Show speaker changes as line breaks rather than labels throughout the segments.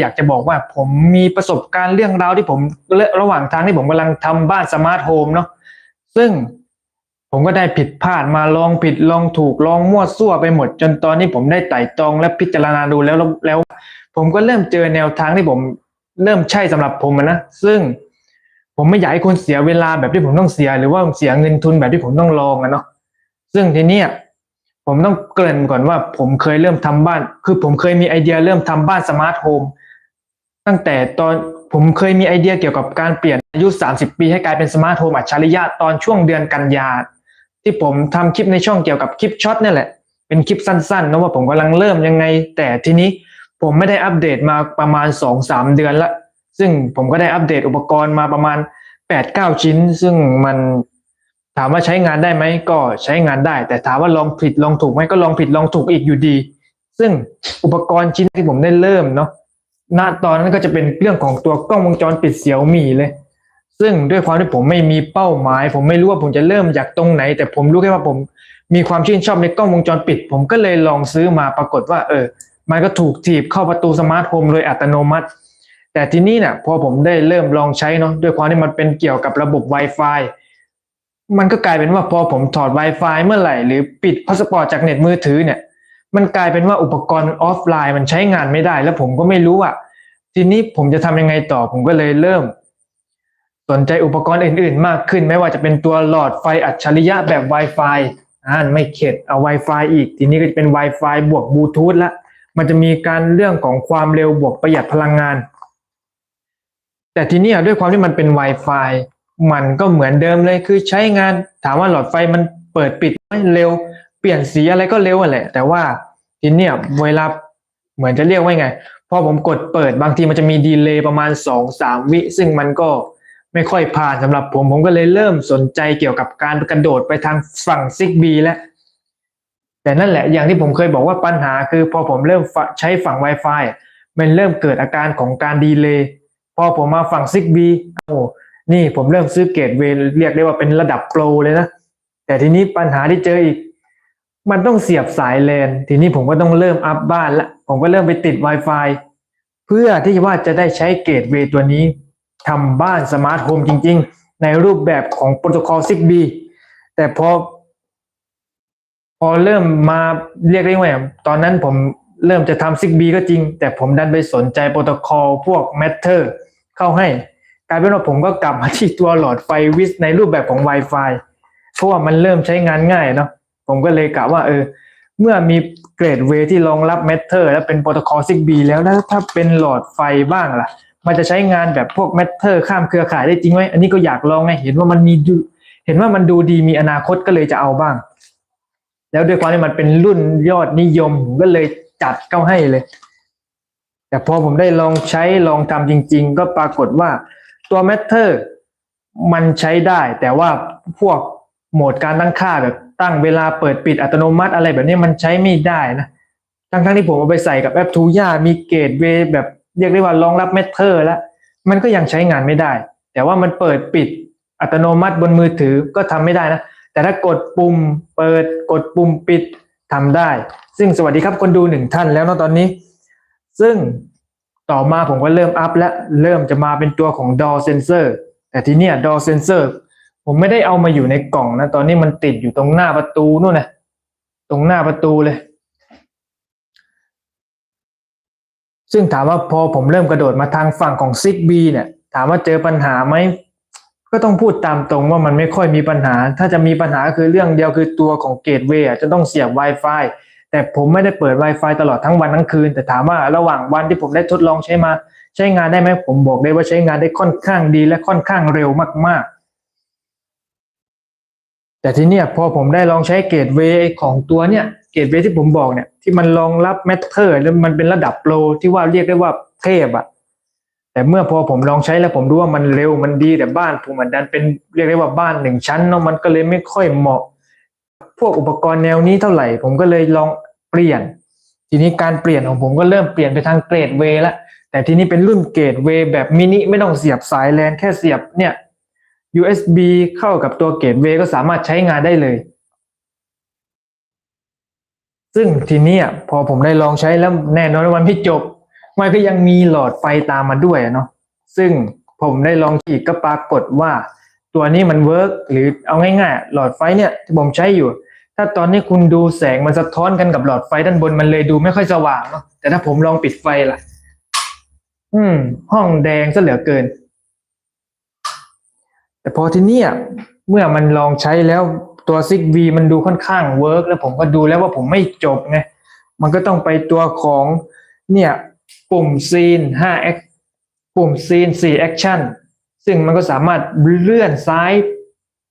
อยากจะบอกว่าผมมีประสบการณ์เรื่องราวที่ผมระหว่างทางที่ผมกำลังทำบ้านสมาร์ทโฮมเนาะซึ่งผมก็ได้ผิดพลาดมาลองผิดลองถูกลองมั่วซั่วไปหมด จนตอนนี้ผมได้ไต่ตองและพิจารณาดูแล้วแล้ว ผมก็เริ่มเจอแนวทางที่ผมเริ่มใช่สำหรับผมนะซึ่งผมไม่อยากให้คุณเสียเวลาแบบที่ผมต้องเสีย หรือว่าเสียเงินทุนแบบที่ผมต้องลองอะเนาะซึ่งทีเนี้ยผมต้องเกริ่นก่อนว่าผมเคยเริ่มทำบ้าน คือผมเคยมีไอเดียเริ่มทำบ้านสมาร์ทโฮม ตั้งแต่ตอนผมเคยมีไอเดียเกี่ยวกับการเปลี่ยนอายุ 30 ปีให้กลายเป็นสมาร์ทโฮมอัจฉริยะตอนช่วงเดือนกันยา ที่ผมทำคลิปในช่องเกี่ยวกับคลิปช็อตนี่แหละ เป็นคลิปสั้นๆนะว่าผมกำลังเริ่มยังไง แต่ทีนี้ผมไม่ได้อัปเดตมาประมาณ 2-3 เดือนละ ซึ่งผมก็ได้อัปเดตอุปกรณ์มาประมาณ 8-9 ชิ้น ซึ่งมันถามว่าใช้งานได้ไหมก็ใช้งานได้ แต่ถามว่าลองผิดลองถูกไหมก็ลองผิดลองถูกอีกอยู่ดี ซึ่งอุปกรณ์ชิ้นที่ผมได้เริ่มเนาะ ณตอนนั้นก็จะเป็นเรื่องของตัวกล้องวงจรปิดเสี่ยวมี่เลย ซึ่งด้วยความที่ผมไม่มีเป้าหมาย ผมไม่รู้ว่าผมจะเริ่มจากตรงไหน แต่ผมรู้แค่ว่าผมมีความชื่นชอบในกล้องวงจรปิด ผมก็เลยลองซื้อมาปรากฏว่า เออ มันก็ถูกถีบเข้าประตูสมาร์ทโฮมโดยอัตโนมัติ แต่ทีนี้เนี่ยพอผมได้เริ่มลองใช้เนาะด้วยความที่มันเป็นเกี่ยวกับระบบ Wi-Fi มันก็กลายเป็นว่าพอผมถอด Wi-Fi เมื่อไหร่ หรือปิดพาสปอร์ตจากเน็ตมือถือเนี่ย มันกลายเป็นว่าอุปกรณ์ออฟไลน์มันใช้งานไม่ได้ แล้วผมก็ไม่รู้ว่าทีนี้ผมจะทำยังไงต่อผมก็เลยเริ่ม สนใจอุปกรณ์อื่น ๆ มากขึ้น ไม่ว่าจะเป็นตัวหลอดไฟอัจฉริยะแบบ Wi-Fi อ่านไม่เข็ดเอา Wi-Fi อีก ทีนี้ก็จะเป็น Wi-Fi บวกบลูทูธละมันจะมีการเรื่องของความเร็วบวกประหยัดพลังงาน แต่ทีนี้ด้วยความที่มันเป็น Wi-Fi มันก็เหมือนเดิมเลยคือใช้งานถามว่าหลอดไฟมันเปิดปิดไม่เร็ว ปลี่ยนสีอะไรก็เร็วแหละ แต่ว่าทีเนี้ยเวลาเหมือนจะเรียกว่าไง พอผมกดเปิดบางทีมันจะมีดีเลย์ประมาณสองสามวิ ซึ่งมันก็ไม่ค่อยผ่านสำหรับผม ผมก็เลยเริ่มสนใจเกี่ยวกับการกระโดดไปทางฝั่งซิกบีแล้ว แต่นั่นแหละอย่างที่ผมเคยบอกว่าปัญหาคือ พอผมเริ่มใช้ฝั่ง Wi-Fi มันเริ่มเกิดอาการของการดีเลย์พอผมมาฝั่งซิกบีโอ้นี่ผมเริ่มซื้อเกตเวเรียกได้ว่าเป็นระดับโปรเลยนะ แต่ทีนี้ปัญหาที่เจออีก มันต้องเสียบสายแลนทีนี้ผมก็ต้องเริ่มอัพบ้านละผมก็เริ่มไปติด Wi-Fi เพื่อที่ว่าจะได้ใช้เกตเวตัวนี้ทำบ้านสมาร์ทโฮมจริง ๆ ในรูปแบบของโปรโตคอล Zigbee แต่พอ พอเริ่มมาเรียกได้ว่าตอนนั้นผมเริ่มจะทำ Zigbee ก็จริง แต่ผมดันไปสนใจโปรโตคอลพวก Matter เข้าให้กลายเป็นว่าผมก็กลับมาที่ตัวหลอดไฟวิสในรูปแบบของ Wi-Fi เพราะว่ามันเริ่มใช้งานง่ายเนาะ ผมก็เลยกะว่าเออ เมื่อมีเกรดเวที่รองรับ Matter และเป็นโปรโตคอล Zigbee แล้วแล้วถ้าเป็นหลอดไฟบ้างล่ะ มันจะใช้งานแบบพวก Matter ข้ามเครือข่ายได้จริงไหมอันนี้ก็อยากลองไงเห็นว่ามันมีดูเห็นว่ามันดูดีมีอนาคตก็เลยจะเอาบ้าง แล้วด้วยความที่มันเป็นรุ่นยอดนิยมผมก็เลยจัดเข้าให้เลย แต่พอผมได้ลองใช้ลองทำจริง ๆ ก็ปรากฏว่าตัว Matter มันใช้ได้ แต่ว่าพวกโหมดการตั้งค่าแบบ ตั้งเวลาเปิดปิดอัตโนมัติอะไรแบบนี้มันใช้ไม่ได้นะทั้งๆที่ผมเอาไปใส่กับแอปทูย่ามีเกตเวแบบเรียกได้ว่ารองรับเมทเทอร์แล้ว มันก็ยังใช้งานไม่ได้ แต่ว่ามันเปิดปิดอัตโนมัติบนมือถือก็ทำไม่ได้นะ แต่ถ้ากดปุ่มเปิดกดปุ่มปิดทำได้ ซึ่งสวัสดีครับคนดูหนึ่งท่านแล้วเนาะตอนนี้ ซึ่งต่อมาผมก็เริ่มอัพและเริ่มจะมาเป็นตัวของ Door Sensor แต่ทีเนี้ย Door Sensor ผมไม่ได้เอามาอยู่ในกล่องนะ ตอนนี้มันติดอยู่ตรงหน้าประตูนู่นนะตรงหน้าประตูเลย ซึ่งถามว่าพอผมเริ่มกระโดดมาทางฝั่งของซิกบีเนี่ย ถามว่าเจอปัญหาไหม ก็ต้องพูดตามตรงว่ามันไม่ค่อยมีปัญหา ถ้าจะมีปัญหาคือเรื่องเดียวคือตัวของเกตเวย์จะต้องเสียบ Wi-Fi แต่ผมไม่ได้เปิด Wi-Fi ตลอดทั้งวันทั้งคืน แต่ถามว่าระหว่างวันที่ผมได้ทดลองใช้มา ใช้งานได้ไหมผมบอกได้ว่าใช้งานได้ค่อนข้างดีและค่อนข้างเร็วมากๆ แต่ทีเนี้ยพอผมได้ลองใช้เกตเวของตัวเนี้ยเกตเวที่ผมบอกเนี่ยที่มันรองรับแมทเทอร์แล้วมันเป็นระดับโปรที่ว่าเรียกได้ว่าเทพอะแต่เมื่อพอผมลองใช้แล้วผมรู้ว่ามันเร็วมันดีแต่บ้านผมมันดันเป็นเรียกได้ว่าบ้านหนึ่งชั้นเนาะมันก็เลยไม่ค่อยเหมาะ พวกอุปกรณ์แนวนี้เท่าไหร่ ผมก็เลยลองเปลี่ยน ทีนี้การเปลี่ยนของผมก็เริ่มเปลี่ยนไปทางเกรดเวละแต่ทีนี้เป็นรุ่นเกรดเวแบบมินิไม่ต้องเสียบสายแลนแค่เสียบเนี่ย USB เข้ากับตัวเกตเวก็สามารถใช้งานได้เลย ซึ่งทีนี้พอผมได้ลองใช้แล้วแน่นอนว่ามันไม่จบ มันก็ยังมีหลอดไฟตามมาด้วยเนาะ ซึ่งผมได้ลองฉีดก็ปรากฏว่า ตัวนี้มันเวิร์กหรือเอาง่ายๆ หลอดไฟเนี่ยที่ผมใช้อยู่ ถ้าตอนนี้คุณดูแสงมันสะท้อนกันกับหลอดไฟด้านบนมันเลยดูไม่ค่อยสว่างเนาะ แต่ถ้าผมลองปิดไฟล่ะ อืม ห้องแดงซะเหลือเกิน แต่พอที่เนี่ยเมื่อมันลองใช้แล้วตัวซิกวีมันดูค่อนข้างเวิร์กแล้วผมก็ดูแล้วว่าผมไม่จบไงมันก็ต้องไปตัวของเนี่ยปุ่มซีน5 act ปุ่มซีน4 action ซึ่งมันก็สามารถเลื่อนซ้าย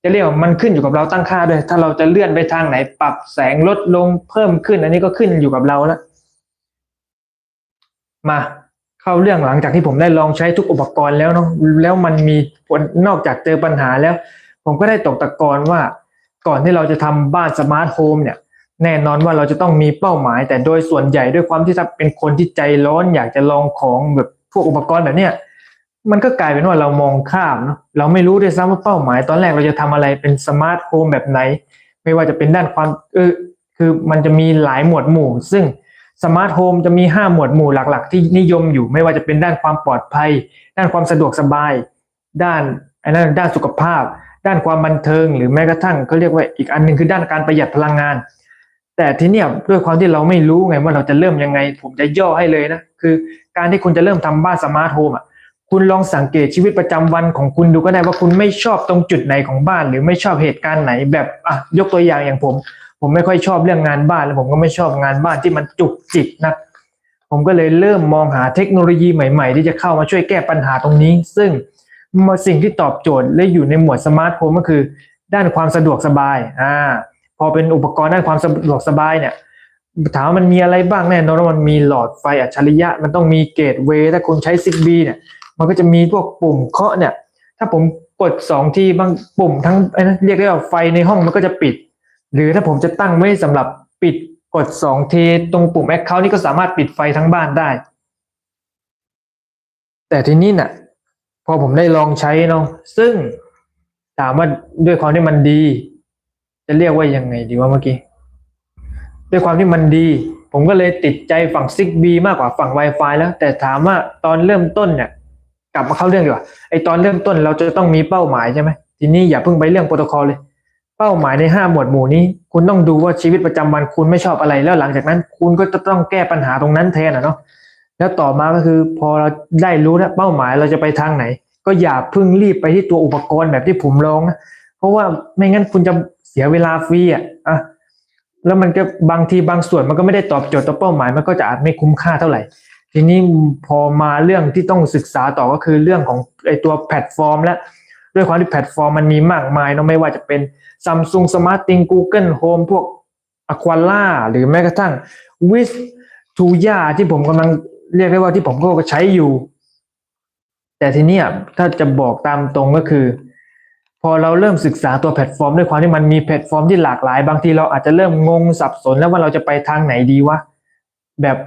จะเรียกว่ามันขึ้นอยู่กับเราตั้งค่าด้วย ถ้าเราจะเลื่อนไปทางไหนปรับแสงลดลงเพิ่มขึ้น อันนี้ก็ขึ้นอยู่กับเราแล้วมา เข้าเรื่องหลังจากที่ผมได้ลองใช้ทุกอุปกรณ์แล้วเนาะแล้วมันมีผลนอกจากเจอปัญหาแล้ว ผมก็ได้ตกตะกอนว่า ก่อนที่เราจะทำบ้านสมาร์ทโฮมเนี่ย แน่นอนว่าเราจะต้องมีเป้าหมาย แต่โดยส่วนใหญ่ด้วยความที่ถ้าเป็นคนที่ใจร้อนอยากจะลองของแบบพวกอุปกรณ์แบบเนี้ยมันก็กลายเป็นว่าเรามองข้ามเนาะเราไม่รู้ด้วยซ้ำว่าเป้าหมาย ตอนแรกเราจะทำอะไรเป็นสมาร์ทโฮมแบบไหน ไม่ว่าจะเป็นด้านความเออคือมันจะมีหลายหมวดหมู่ ซึ่ง สมาร์ทโฮมจะมี 5 หมวดหมู่หลัก ๆ ที่นิยมอยู่ไม่ว่าจะเป็นด้านความปลอดภัย ด้านความสะดวกสบาย ด้านไอันนั้นด้านสุขภาพ ด้านความบันเทิง หรือแม้กระทั่งเขาเรียกว่าอีกอันหนึงคือด้านการประหยัดพลังงาน แต่ทีเนี้ยด้วยความที่เราไม่รู้ไงว่าเราจะเริ่มยังไง ผมจะย่อให้เลยนะคือการที่คุณจะเริ่มทำบ้านสมาร์ทโฮมอะคุณลองสังเกตชีวิตประจำวันของคุณดูก็ได้ว่าคุณไม่ชอบตรงจุดไหนของบ้าน หรือไม่ชอบเหตุการณ์ไหนแบบอะยกตัวอย่างอย่างผม ผมไม่ค่อยชอบเรื่องงานบ้านแล้วผมก็ไม่ชอบงานบ้านที่มันจุกจิกนะผมก็เลยเริ่มมองหาเทคโนโลยีใหม่ ๆ ที่จะเข้ามาช่วยแก้ปัญหาตรงนี้ ซึ่งสิ่งที่ตอบโจทย์และอยู่ในหมวดสมาร์ทโฮมก็คือ ด้านความสะดวกสบายอ่าพอเป็นอุปกรณ์ด้านความสะดวกสบายเนี่ยถามมันมีอะไรบ้างแน่นอนว่ามันมีหลอดไฟอัจฉริยะ มันต้องมีเกตเวย์ถ้าคุณใช้ซิกบีเนี่ย มันก็จะมีพวกปุ่มเคาะเนี่ย ถ้าผมกดสองทีบางปุ่มทั้งเรียกได้ว่าไฟในห้องมันก็จะปิด หรือถ้าผมจะตั้งไว้สำหรับปิดกดสองทีตรงปุ่มแอคเคาทนี่ก็สามารถปิดไฟทั้งบ้านได้ แต่ทีนี้น่ะ พอผมได้ลองใช้เนาะซึ่งถามว่าด้วยความที่มันดี จะเรียกว่ายังไงดีว่าเมื่อกี้ ด้วยความที่มันดี ผมก็เลยติดใจฝั่ง ZigB มากกว่าฝั่ง Wi-Fi แล้ว แต่ถามว่าตอนเริ่มต้นเนี่ย กลับมาเข้าเรื่องดีกว่าไอตอนเริ่มต้นเราจะต้องมีเป้าหมายใช่ไหมทีนี้อย่าเพิ่งไปเรื่องโปรโตคอลเลย เป้าหมายในห้าหมวดหมู่นี้ คุณต้องดูว่าชีวิตประจำวันคุณไม่ชอบอะไรแล้วหลังจากนั้น คุณก็จะต้องแก้ปัญหาตรงนั้นแทนอะเนาะแล้วต่อมาก็คือพอเราได้รู้แล้วเป้าหมายเราจะไปทางไหน ก็อย่าพิ่งรีบไปที่ตัวอุปกรณ์แบบที่ผมลองนะเพราะว่าไม่งั้นคุณจะเสียเวลาฟรีอะอะแล้วมันก็บางทีบางส่วนมันก็ไม่ได้ตอบโจทย์ต่อเป้าหมายมันก็จะอาจไม่คุ้มค่าเท่าไหร่ ทีนี้พอมาเรื่องที่ต้องศึกษาต่อก็คือเรื่องของไอตัวแพลตฟอร์ม และ ด้วยความที่แพลตฟอร์มมันมีมากมายเนาะไม่ว่าจะเป็น Samsung Smart Thing Google Home พวก Aquala หรือแม้กระทั่ง Wiz t u y a ที่ผมกำลังเรียกได้ว่าที่ผมก็ใช้อยู่ แต่ทีนี้ถ้าจะบอกตามตรงก็คือ พอเราเริ่มศึกษาตัวแพลตฟอร์ม ด้วยความที่มันมีแพลตฟอร์มที่หลากหลาย บางทีเราอาจจะเริ่มงงสับสนแล้วว่าเราจะไปทางไหนดีวะแบบ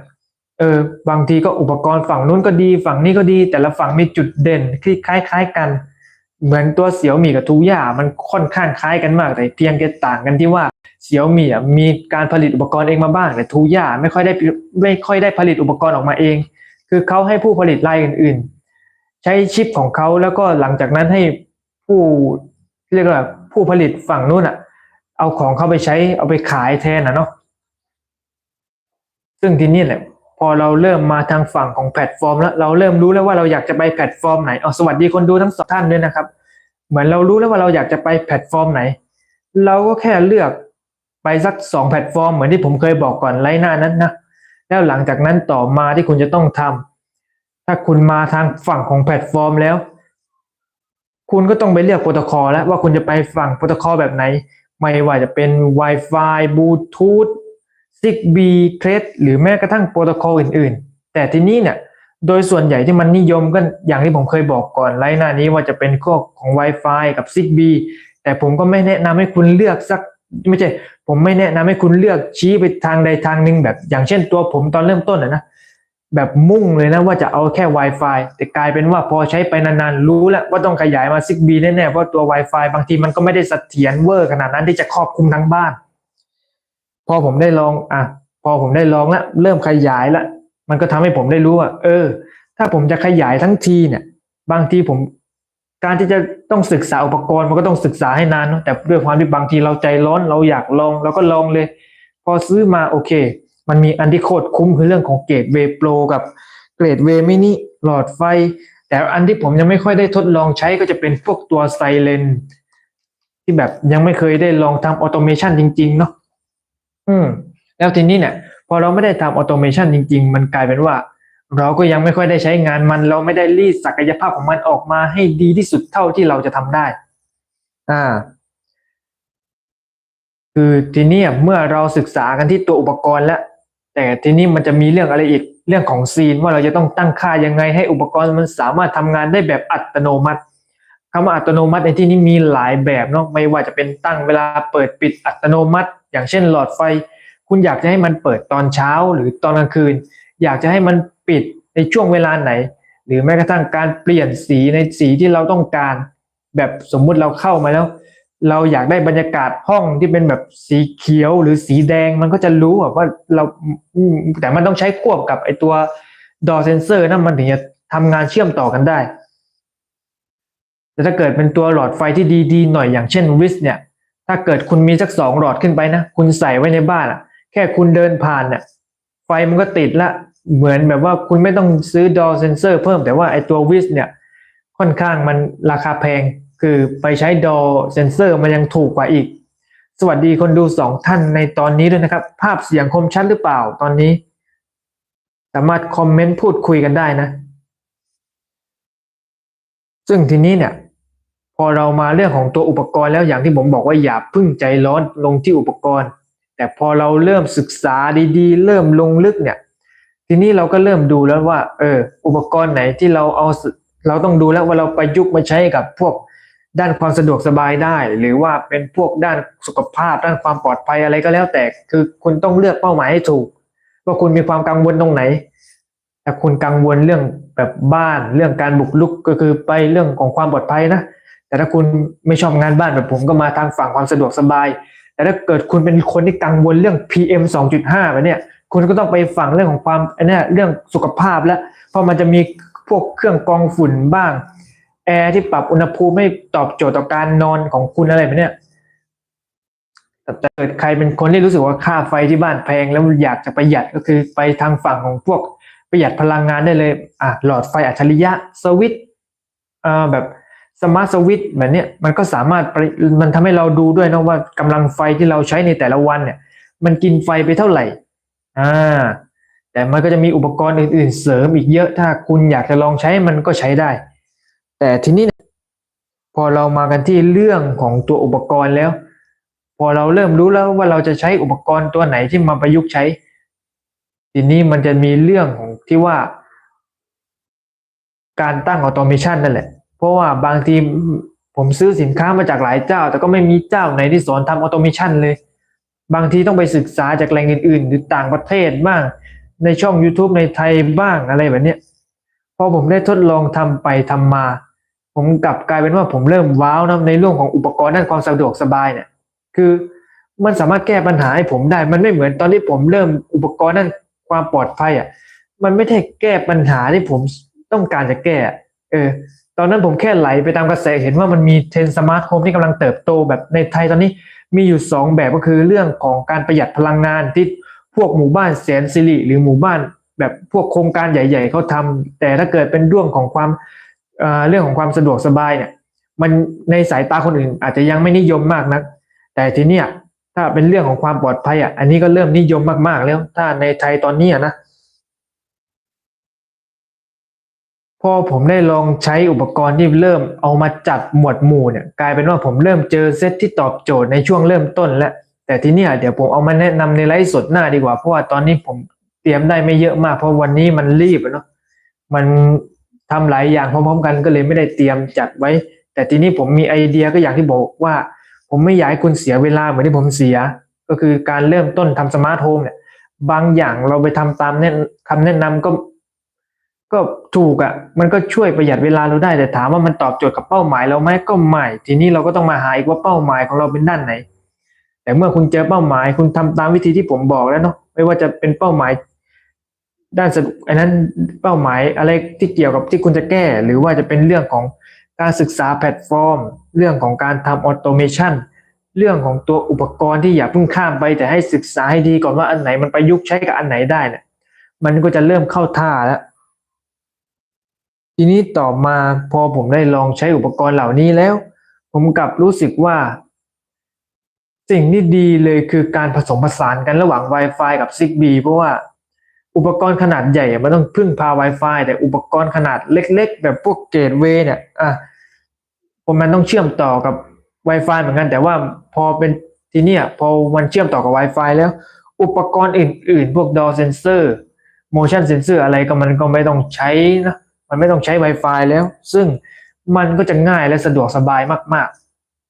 เออบางทีก็อุปกรณ์ฝั่งนู้นก็ดี ฝั่งนี้ก็ดี แต่ละฝั่งมีจุดเด่นที่คล้าย ๆ กัน เหมือนตัวเสี่ยวมี่กับทูย่ามันค่อนข้างคล้ายกันมากแต่เพียงแค่ต่างกันที่ว่าเสี่ยวมี่มีการผลิตอุปกรณ์เองมาบ้าง แต่ทูย่าไม่ค่อยได้ไม่ค่อยได้ผลิตอุปกรณ์ออกมาเอง คือเขาให้ผู้ผลิตรายอื่น ๆ ใช้ชิปของเขาแล้วก็หลังจากนั้นให้ผู้เรียกว่าผู้ผลิตฝั่งนู้นอะ เอาของเขาไปใช้เอาไปขายแทนนะเนาะซึ่งทีนี้แหละ พอเราเริ่มมาทางฝั่งของแพลตฟอร์ม แล้วเราเริ่มรู้แล้วว่าเราอยากจะไปแพลตฟอร์มไหนอ๋อสวัสดีคนดูทั้งสองท่านด้วยนะครับ เหมือนเรารู้แล้วว่าเราอยากจะไปแพลตฟอร์มไหน เราก็แค่เลือกไปสักสองแพลตฟอร์มเหมือนที่ผมเคยบอกก่อนไลน์หน้านั้นนะแล้วหลังจากนั้นต่อมาที่คุณจะต้องทำถ้าคุณมาทางฝั่งของแพลตฟอร์มแล้ว คุณก็ต้องไปเลือกโปรโตคอลแล้วว่าคุณจะไปฝั่งโปรโตคอลแบบไหน ไม่ว่าจะเป็น Wi-Fi Bluetooth Zigbee Thread หรือแม้กระทั่งโปรโตคอลอื่นๆ แต่ที่นี้เนี่ยโดยส่วนใหญ่ที่มันนิยมก็อย่างที่ผมเคยบอกก่อนไลน์หน้านี้ว่าจะเป็นข้อของ Wi-Fi กับ Zigbee แต่ผมก็ไม่แนะนำให้คุณเลือกสักไม่ใช่ ผมไม่แนะนำให้คุณเลือกชี้ไปทางใดทางหนึ่งแบบ อย่างเช่นตัวผมตอนเริ่มต้นนะนะแบบมุ่งเลยนะว่าจะเอาแค่ Wi-Fi แต่กลายเป็นว่าพอใช้ไปนานๆ รู้แล้วว่าต้องขยายมา Zigbee แน่ๆเพราะตัว Wi-Fi บางทีมันก็ไม่ได้เสถียรเวอร์ขนาดนั้นที่จะครอบคลุมทั้งบ้าน พอผมได้ลองอะพอผมได้ลองแล้วเริ่มขยายล้วมันก็ทำให้ผมได้รู้ว่า เออ ถ้าผมจะขยายทั้งทีเนี่ย บางทีผมการที่จะต้องศึกษาอุปกรณ์มันก็ต้องศึกษาให้นานเนอะแต่ด้วยความที่บางทีเราใจร้อนเราอยากลองเราก็ลองเลย พอซื้อมาโอเค มันมีอันที่โคตรคุ้มคือเรื่องของเกรดเวโปรกับเกรดเวมินิหลอดไฟ แต่อันที่ผมยังไม่ค่อยได้ทดลองใช้ก็จะเป็นพวกตัวไซเลนที่แบบยังไม่เคยได้ลองทำออโตเมชันจริง ๆ เนาะ อืม แล้วทีนี้เนี่ย พอเราไม่ได้ทำออโตเมชันจริง ๆ มันกลายเป็นว่า เราก็ยังไม่ค่อยได้ใช้งานมัน เราไม่ได้รีดศักยภาพของมันออกมาให้ดีที่สุดเท่าที่เราจะทำได้ อ่า คือทีนี้เมื่อเราศึกษากันที่ตัวอุปกรณ์แล้วแต่ทีนี้มันจะมีเรื่องอะไรอีกเรื่องของซีนว่าเราจะต้องตั้งค่ายังไงให้อุปกรณ์มันสามารถทำงานได้แบบอัตโนมัติคำว่าอัตโนมัติในที่นี้มีหลายแบบเนาะไม่ว่าจะเป็นตั้งเวลาเปิดปิดอัตโนมัติ อย่างเช่นหลอดไฟ คุณอยากจะให้มันเปิดตอนเช้าหรือตอนกลางคืน อยากจะให้มันปิดในช่วงเวลาไหน หรือแม้กระทั่งการเปลี่ยนสีในสีที่เราต้องการ แบบสมมุติเราเข้ามาแล้ว เราอยากได้บรรยากาศห้องที่เป็นแบบสีเขียวหรือสีแดงมันก็จะรู้ว่าเราแต่มันต้องใช้ควบกับไอตัวดอเซนเซอร์นั่นมันถึงจะทำงานเชื่อมต่อกันได้แต่ถ้าเกิดเป็นตัวหลอดไฟที่ดีๆ หน่อยอย่างเช่นวิสเนี่ย ถ้าเกิดคุณมีสักสองหลอดขึ้นไปนะ คุณใส่ไว้ในบ้านอะแค่คุณเดินผ่านเนี่ยไฟมันก็ติดละ เหมือนแบบว่าคุณไม่ต้องซื้อดอเซนเซอร์เพิ่มแต่ว่าไอตัววิสเนี่ยค่อนข้างมันราคาแพง คือไปใช้ดอเซนเซอร์มันยังถูกกว่าอีก สวัสดีคนดูสองท่านในตอนนี้ด้วยนะครับ ภาพเสียงคมชัดหรือเปล่าตอนนี้ สามารถคอมเมนต์พูดคุยกันได้นะ ซึ่งทีนี้เนี่ย พอเรามาเรื่องของตัวอุปกรณ์แล้วอย่างที่ผมบอกว่าอย่าพึ่งใจร้อนลงที่อุปกรณ์ แต่พอเราเริ่มศึกษาดีๆ เริ่มลงลึกเนี่ย ทีนี้เราก็เริ่มดูแล้วว่าเอออุปกรณ์ไหนที่เราเอาเราต้องดูแล้วว่าเราประยุกต์มาใช้กับพวกด้านความสะดวกสบายได้ หรือว่าเป็นพวกด้านสุขภาพด้านความปลอดภัยอะไรก็แล้วแต่คือคุณต้องเลือกเป้าหมายให้ถูก ว่าคุณมีความกังวลตรงไหนถ้าคุณกังวลเรื่องแบบบ้านเรื่องการบุกรุกก็คือไปเรื่องของความปลอดภัยนะ แต่ถ้าคุณไม่ชอบงานบ้านแบบผมก็มาทางฝั่งความสะดวกสบาย แต่ถ้าเกิดคุณเป็นคนที่กังวลเรื่อง PM 2.5แบบเนี้ยคุณก็ต้องไปฝั่งเรื่องของความอันนี้เรื่องสุขภาพแล้ว เพราะมันจะมีพวกเครื่องกรองฝุ่นบ้าง แอร์ที่ปรับอุณหภูมิไม่ตอบโจทย์ต่อการนอนของคุณอะไรแบบเนี้ยแต่เกิดใครเป็นคนที่รู้สึกว่าค่าไฟที่บ้านแพงแล้วอยากจะประหยัดก็คือไปทางฝั่งของพวกประหยัดพลังงานได้เลย อะหลอดไฟอัจฉริยะสวิตช์อ่าแบบ สมาร์ทสวิตช์แบบนี้มันก็สามารถมันทำให้เราดูด้วยนะว่ากำลังไฟที่เราใช้ในแต่ละวันเนี่ย มันกินไฟไปเท่าไหร่อ่าแต่มันก็จะมีอุปกรณ์อื่นๆเสริมอีกเยอะถ้าคุณอยากจะลองใช้มันก็ใช้ได้ แต่ทีนี้พอเรามากันที่เรื่องของตัวอุปกรณ์แล้ว พอเราเริ่มรู้แล้วว่าเราจะใช้อุปกรณ์ตัวไหนที่มาประยุกต์ใช้ ทีนี้มันจะมีเรื่องของที่ว่า การตั้งออโตเมชันนั่นแหละ เพราะว่าบางทีผมซื้อสินค้ามาจากหลายเจ้า แต่ก็ไม่มีเจ้าไหนที่สอนทำออโตเมชันเลย บางทีต้องไปศึกษาจากแหล่งอื่นๆ หรือต่างประเทศบ้าง ในช่อง YouTube ในไทยบ้างอะไรแบบเนี้ยพอผมได้ทดลองทำไปทำมา ผมกลับกลายเป็นว่าผมเริ่มว้าวนะในเรื่องของอุปกรณ์ด้านความสะดวกสบายเนี่ยคือมันสามารถแก้ปัญหาให้ผมได้ มันไม่เหมือนตอนที่ผมเริ่มอุปกรณ์ด้านความปลอดภัยอะ มันไม่ได้แก้ปัญหาที่ผมต้องการจะแก้อะเออ ตอนนั้นผมแค่ไหลไปตามกระแสเห็นว่ามันมีเทรนสมาร์ทโฮมที่กำลังเติบโตแบบในไทยตอนนี้มีอยู่สองแบบก็คือเรื่องของการประหยัดพลังงานที่พวกหมู่บ้านแสนสิริหรือหมู่บ้าน แบบพวกโครงการใหญ่ ๆเขาทำแต่ถ้าเกิดเป็นเรื่องของความเเรื่องของความสะดวกสบายเนี่ยมันในสายตาคนอื่นอาจจะยังไม่นิยมมากนัก แต่ทีเนี้ยถ้าเป็นเรื่องของความปลอดภัยอะอันนี้ก็เริ่มนิยมมากๆแล้ว ถ้าในไทยตอนนี้นะ พอผมได้ลองใช้อุปกรณ์ที่เริ่มเอามาจัดหมวดหมู่เนี่ยกลายเป็นว่าผมเริ่มเจอเซตที่ตอบโจทย์ในช่วงเริ่มต้นแล้วแต่ทีนี้เดี๋ยวผมเอามาแนะนำในไลฟ์สดหน้าดีกว่า เพราะว่าตอนนี้ผมเตรียมได้ไม่เยอะมาก เพราะวันนี้มันรีบเนาะมันทำหลายอย่างพร้อมๆ กันก็เลยไม่ได้เตรียมจัดไว้ แต่ทีนี้ผมมีไอเดียก็อย่างที่บอกว่า ผมไม่อยากให้คุณเสียเวลาเหมือนที่ผมเสีย ก็คือการเริ่มต้นทำสมาร์ทโฮมเนี่ยบางอย่างเราไปทำตามแนะคำแนะนำก็ ก็ถูกอะ่ะ มันก็ช่วยประหยัดเวลาเราได้แต่ถามว่ามันตอบโจทย์กับเป้าหมายเราไหมก็ไม่ทีนี้เราก็ต้องมาหาอีกว่าเป้าหมายของเราเป็นด้านไหน แต่เมื่อคุณเจอเป้าหมาย คุณทำตามวิธีที่ผมบอกแล้วเนาะไม่ว่าจะเป็นเป้าหมาย ด้านสะดวกอันนั้นเป้าหมายอะไรที่เกี่ยวกับที่คุณจะแก้ หรือว่าจะเป็นเรื่องของการศึกษาแพลตฟอร์ม เรื่องของการทำออโตเมชันเรื่องของตัวอุปกรณ์ที่อย่าเพิ่งข้ามไป แต่ให้ศึกษาให้ดีก่อนว่าอันไหนมันประยุกต์ใช้กับอันไหนได้เนี่ยมันก็จะเริ่มเข้าท่าแล้ว ทีนี้ต่อมาพอผมได้ลองใช้อุปกรณ์เหล่านี้แล้ว ผมกลับรู้สึกว่า สิ่งที่ดีเลยคือการผสมผสานกันระหว่าง Wi-Fi กับ Zigbee เพราะว่าอุปกรณ์ขนาดใหญ่อะมันต้องพึ่งพา Wi-Fi แต่อุปกรณ์ขนาดเล็ก ๆ แบบพวกเกตเวย์เนี่ยอะผมมันต้องเชื่อมต่อกับ Wi-Fi เหมือนกัน แต่ว่าพอเป็นทีเนี้ยพอมันเชื่อมต่อกับ Wi-Fi แล้ว อุปกรณ์อื่น ๆ พวก DOR sensor motion sensor อะไรก็มันก็ไม่ต้องใช้นะ มันไม่ต้องใช้ Wi-Fi แล้ว ซึ่งมันก็จะง่ายและสะดวกสบายมาก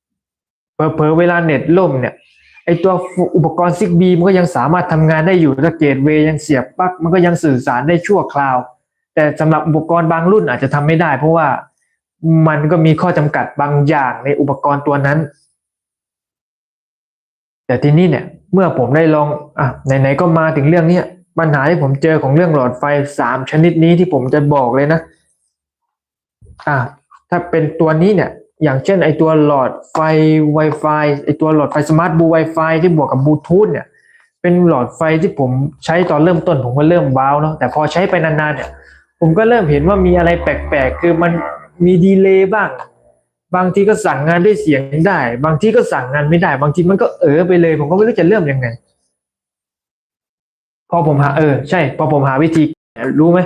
ๆเผลอๆเวลาเน็ตล่มเนี่ยไอตัวอุปกรณ์ Zigbee มันก็ยังสามารถทำงานได้อยู่ถ้าเกตเวยังเสียบปลั๊กมันก็ยังสื่อสารได้ชั่วคราว แต่สำหรับอุปกรณ์บางรุ่นอาจจะทำไม่ได้ เพราะว่ามันก็มีข้อจำกัดบางอย่างในอุปกรณ์ตัวนั้น แต่ทีนี้เนี่ย เมื่อผมได้ลองอะไหนๆก็มาถึงเรื่องเนี้ย ปัญหาที่ผมเจอของเรื่องหลอดไฟสามชนิดนี้ที่ผมจะบอกเลยนะอะถ้าเป็นตัวนี้เนี่ย อย่างเช่นไอตัวหลอดไฟ Wi-Fi ไอตัวหลอดไฟสมาร์ทบลู Wi-Fi ที่บวกกับบลูทูธเนี่ย เป็นหลอดไฟที่ผมใช้ตอนเริ่มต้นผมก็เริ่มว้าวเนาะแต่พอใช้ไปนานๆเนี่ยผมก็เริ่มเห็นว่ามีอะไรแปลกๆ คือมันมีดีเลย์บ้าง บางทีก็สั่งงานด้วยเสียงได้ บางทีก็สั่งงานไม่ได้ บางทีมันก็เออไปเลย ผมก็ไม่รู้จะเริ่มยังไง พอผมหาเออใช่พอผมหาวิธีรู้ไหม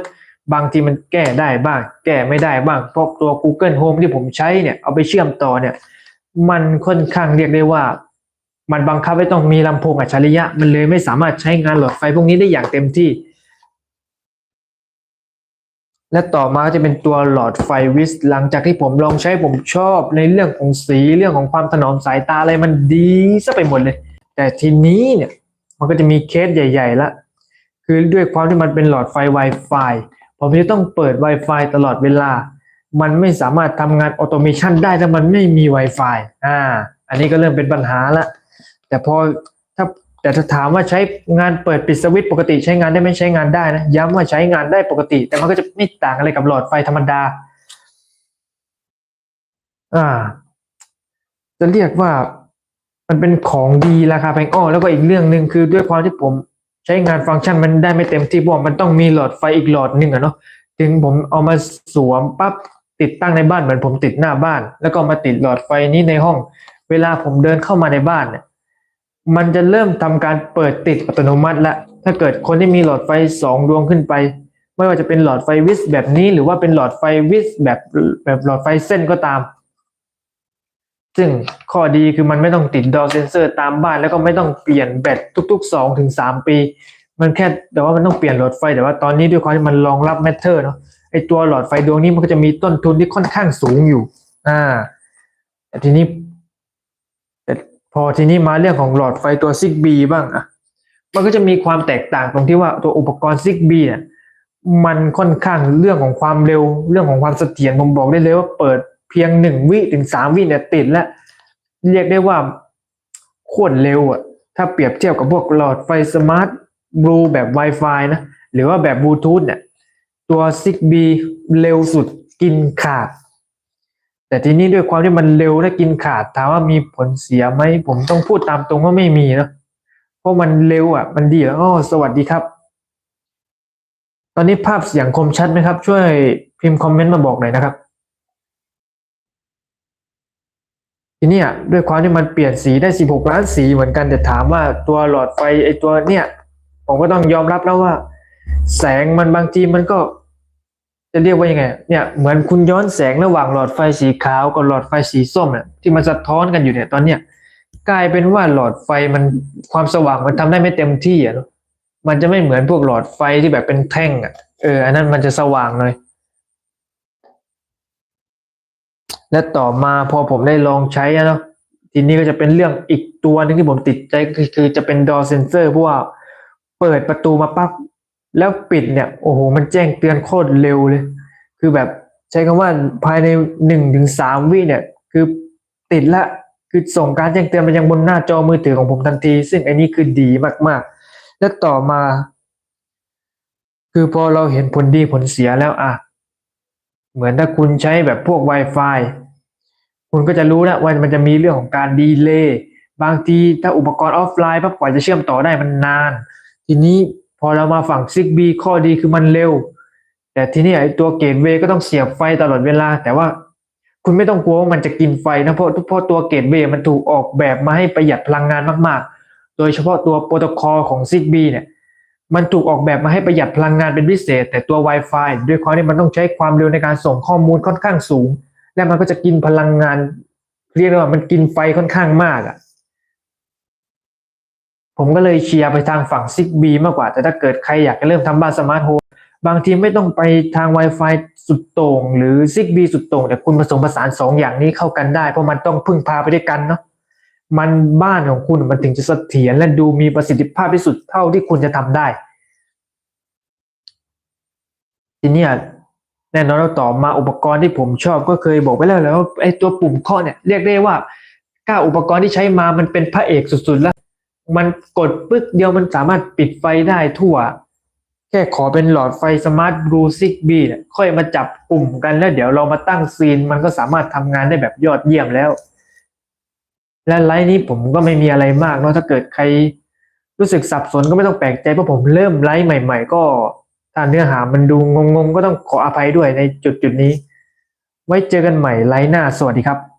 บางทีมันแก้ได้บ้าง แก้ไม่ได้บ้างเพราะตัว Google Home ที่ผมใช้เนี่ยเอาไปเชื่อมต่อเนี่ย มันค่อนข้างเรียกได้ว่า มันบังคับให้ต้องมีลำโพงอัจฉริยะ มันเลยไม่สามารถใช้งานหลอดไฟพวกนี้ได้อย่างเต็มที่ และต่อมาจะเป็นตัวหลอดไฟวิสหลังจากที่ผมลองใช้ผมชอบในเรื่องของสีเรื่องของความถนอมสายตาอะไรมันดีซะไปหมดเลย แต่ทีนี้เนี่ยมันก็จะมีเคสใหญ่ ๆละ คือด้วยความที่มันเป็นหลอดไฟ Wi-Fi ผมจะต้องเปิด Wi-Fi ตลอดเวลา มันไม่สามารถทำงานออโตเมชันได้ถ้ามันไม่มี Wi-Fi อ่า อันนี้ก็เริ่มเป็นปัญหาละแต่พอถ้าแต่ถ้าถามว่าใช้งานเปิดปิดสวิตช์ปกติใช้งานได้ไม่ใช้งานได้นะ ย้ำว่าใช้งานได้ปกติ แต่มันก็จะไม่ต่างอะไรกับหลอดไฟธรรมดา อ่า จะเรียกว่ามันเป็นของดีราคาแพงอ้อแล้วก็อีกเรื่องหนึ่งคือด้วยความที่ผม ใช้งานฟังก์ชันมันได้ไม่เต็มที่พว่ามันต้องมีหลอดไฟอีกหลอดหนึ่งอะเนาะถึงผมเอามาสวมปั๊บติดตั้งในบ้านเหมือนผมติดหน้าบ้าน แล้วก็มาติดหลอดไฟนี้ในห้อง เวลาผมเดินเข้ามาในบ้านเนี่ยมันจะเริ่มทำการเปิดติดอัตโนมัติละถ้าเกิดคนที่มีหลอดไฟสองดวงขึ้นไป ไม่ว่าจะเป็นหลอดไฟวิสแบบนี้ หรือว่าเป็นหลอดไฟวิสแบบแบบหลอดไฟเส้นก็ตาม ซึ่งข้อดีคือมันไม่ต้องติดดอเซนเซอร์ตามบ้านแล้วก็ไม่ต้องเปลี่ยนแบตทุกๆสองถึงสามปี มันแค่แต่ว่ามันต้องเปลี่ยนหลอดไฟแต่ว่าตอนนี้ด้วยความที่มันรองรับแมทเทอร์เนาะไอตัวหลอดไฟดวงนี้มันก็จะมีต้นทุนที่ค่อนข้างสูงอยู่อ่าแต่ทีนี้แต่พอทีนี้มาเรื่องของหลอดไฟตัวซิกบีบ้างอะมันก็จะมีความแตกต่างตรงที่ว่าตัวอุปกรณ์ซิกบีเนี่ยมันค่อนข้างเรื่องของความเร็วเรื่องของความเสถียรผมบอกได้เลยว่าเปิด เพียงหนึ่งวิถึงสามวิเนี่ยติดแล้ว เรียกได้ว่าโคตรเร็วอะถ้าเปรียบเทียบกับพวกหลอดไฟสมาร์ทบลูแบบ Wi-Fi นะ หรือว่าแบบบลูทูธเนี่ย ตัวซิกบีเร็วสุดกินขาด แต่ทีนี้ด้วยความที่มันเร็วและกินขาดถามว่ามีผลเสียไหม ผมต้องพูดตามตรงว่าไม่มีนะเพราะมันเร็วอะ มันดีแล้วอ๋อสวัสดีครับตอนนี้ภาพเสียงคมชัดไหมครับ ช่วยพิมพ์คอมเมนต์มาบอกหน่อยนะครับ ทีเนี้ยด้วยความที่มันเปลี่ยนสีได้ 16 ล้านสีเหมือนกันแต่ถามว่าตัวหลอดไฟไอตัวเนี่ยผมก็ต้องยอมรับแล้วว่า แสงมันบางทีมันก็ จะเรียกว่ายังไง เนี่ยเหมือนคุณย้อนแสงระหว่างหลอดไฟสีขาวกับหลอดไฟสีส้มเนี่ยที่มันสะท้อนกันอยู่เนี่ยตอนเนี้ยกลายเป็นว่าหลอดไฟมันความสว่างมันทำได้ไม่เต็มที่อะเนอะมันจะไม่เหมือนพวกหลอดไฟที่แบบเป็นแท่งอะเอออันนั้นมันจะสว่างหน่อย และต่อมาพอผมได้ลองใช้อะเนาะทีนี้ก็จะเป็นเรื่องอีกตัวหนึงที่ผมติดใจคือคือจะเป็น door sensor เพราะว่าเปิดประตูมาปั๊บแล้วปิดเนี่ย โอ้โห มันแจ้งเตือนโคตรเร็วเลย คือแบบใช้คำว่าภายในหนึ่งถึงสามวิเนี่ย คือติดละคือส่งการแจ้งเตือนไปยังบนหน้าจอมือถือของผมทันที ซึ่งอันนี้คือดีมากๆ และต่อมา คือพอเราเห็นผลดีผลเสียแล้วอะเหมือนถ้าคุณใช้แบบพวก Wi-Fi คุณก็จะรู้นะว่ามันจะมีเรื่องของการดีเลย์บางทีถ้าอุปกรณ์ออฟไลน์ปั๊บกว่าจะเชื่อมต่อได้มันนาน ทีนี้พอเรามาฝั่ง Zigbee ข้อดีคือมันเร็ว แต่ทีนี้ไอ้ตัวเกตเวก็ต้องเสียบไฟตลอดเวลา แต่ว่าคุณไม่ต้องกลัวว่ามันจะกินไฟนะเพราะเพราะตัวเกตเวมันถูกออกแบบมาให้ประหยัดพลังงานมากๆ โดยเฉพาะตัวโปรโตคอลของ Zigbee เนี่ยมันถูกออกแบบมาให้ประหยัดพลังงานเป็นพิเศษ แต่ตัว Wi-Fi ด้วยความที่มันต้องใช้ความเร็วในการส่งข้อมูลค่อนข้างสูง และมันก็จะกินพลังงาน เรียกได้ว่ามันกินไฟค่อนข้างมากอะ ผมก็เลยเชียร์ไปทางฝั่ง Zigbee มากกว่า แต่ถ้าเกิดใครอยากจะเริ่มทำบ้านสมาร์ทโฮมบางทีไม่ต้องไปทาง Wi-Fi สุดโต่งหรือ Zigbee สุดโต่งแต่คุณผสมผสานสองอย่างนี้เข้ากันได้ เพราะมันต้องพึ่งพาไปด้วยกันเนาะมันบ้านของคุณมันถึงจะเสถียรและดูมีประสิทธิภาพที่สุดเท่าที่คุณจะทำได้ทีนี้ แน่นอนเราต่อมาอุปกรณ์ที่ผมชอบก็เคยบอกไปแล้วแล้วไอ้ตัวปุ่มเคาะเนี่ยเรียกได้ว่าก้าอุปกรณ์ที่ใช้มามันเป็นพระเอกสุดๆแล้ว มันกดปึ๊กเดียวมันสามารถปิดไฟได้ทั่ว แค่ขอเป็นหลอดไฟสมาร์ทบลูซิกบีเนี่ยค่อยมาจับกลุ่มกันแล้วเดี๋ยวเรามาตั้งซีน มันก็สามารถทำงานได้แบบยอดเยี่ยมแล้ว และไลฟ์นี้ผมก็ไม่มีอะไรมากเนาะถ้าเกิดใครรู้สึกสับสนก็ไม่ต้องแปลกใจเพราะผมเริ่มไลฟ์ใหม่ ๆ ก็ ถ้าเนื้อหามันดูงงๆ ก็ต้องขออภัยด้วยในจุดๆนี้ ไว้เจอกันใหม่ไลฟ์หน้า สวัสดีครับ